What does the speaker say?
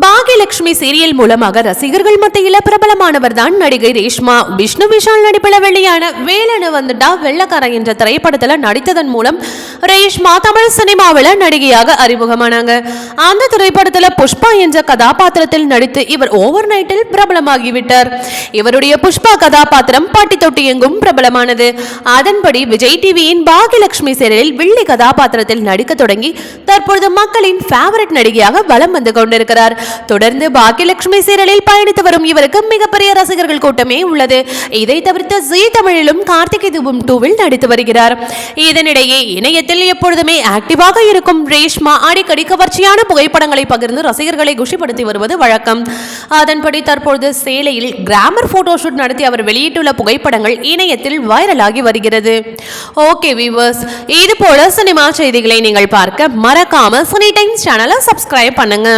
Bhagyalakshmi serial மூலமாக ரசிகர்கள் மத்தியில பிரபலமானவர் தான் நடிகை ரேஷ்மா. விஷ்ணு விஷால் நடிப்பில் வெளியான வேலனு வந்துட்டா வெள்ளக்கார என்ற திரைப்படத்துல நடித்ததன் மூலம் ரேஷ்மா தமிழ் சினிமாவில் நடிகையாக அறிமுகமானாங்க. அந்த திரைப்படத்துல புஷ்பா என்ற கதாபாத்திரத்தில் நடித்து இவர் ஓவர் நைட்டில் பிரபலமாகிவிட்டார். இவருடைய புஷ்பா கதாபாத்திரம் பாட்டி தொட்டி எங்கும் பிரபலமானது. அதன்படி விஜய் டிவியின் பாகியலட்சுமி சீரியலில் வில்லி கதாபாத்திரத்தில் நடிக்க தொடங்கி தற்பொழுது மக்களின் ஃபேவரட் நடிகையாக வலம் வந்து கொண்டிருக்கிறார். தொடர்ந்து பாக்கியலட்சுமி சீரியலில் பயணித்து வரும் இவருக்கு மிகப்பெரிய ரசிகர்கள் கூட்டமே உள்ளது. இதை தவிர்த்து ஜீ தமிழிலும் கார்த்திகை தூபம் டூவில் நடித்து வருகிறார். இதனிடையே இணையத்தில் எப்பொழுதுமே ஆக்டிவாக இருக்கும் ரேஷ்மா அடிக்கடி கவர்ச்சியான புகைப்படங்களை பகிர்ந்து ரசிகர்களை குஷிப்படுத்தி வருவது வழக்கம். அதன்படி தற்பொழுது சேலையில் கிராமர் போட்டோஷூட் நடத்தி அவர் வெளியிட்டுள்ள புகைப்படங்கள் இணையத்தில் வைரலாகி வருகிறது. ஓகே வீவர்ஸ் இது போல சினிமா செய்திகளை நீங்கள் பார்க்க மறக்காம சனி டைம்ஸ் சேனலை சப்ஸ்கிரைப் பண்ணுங்க.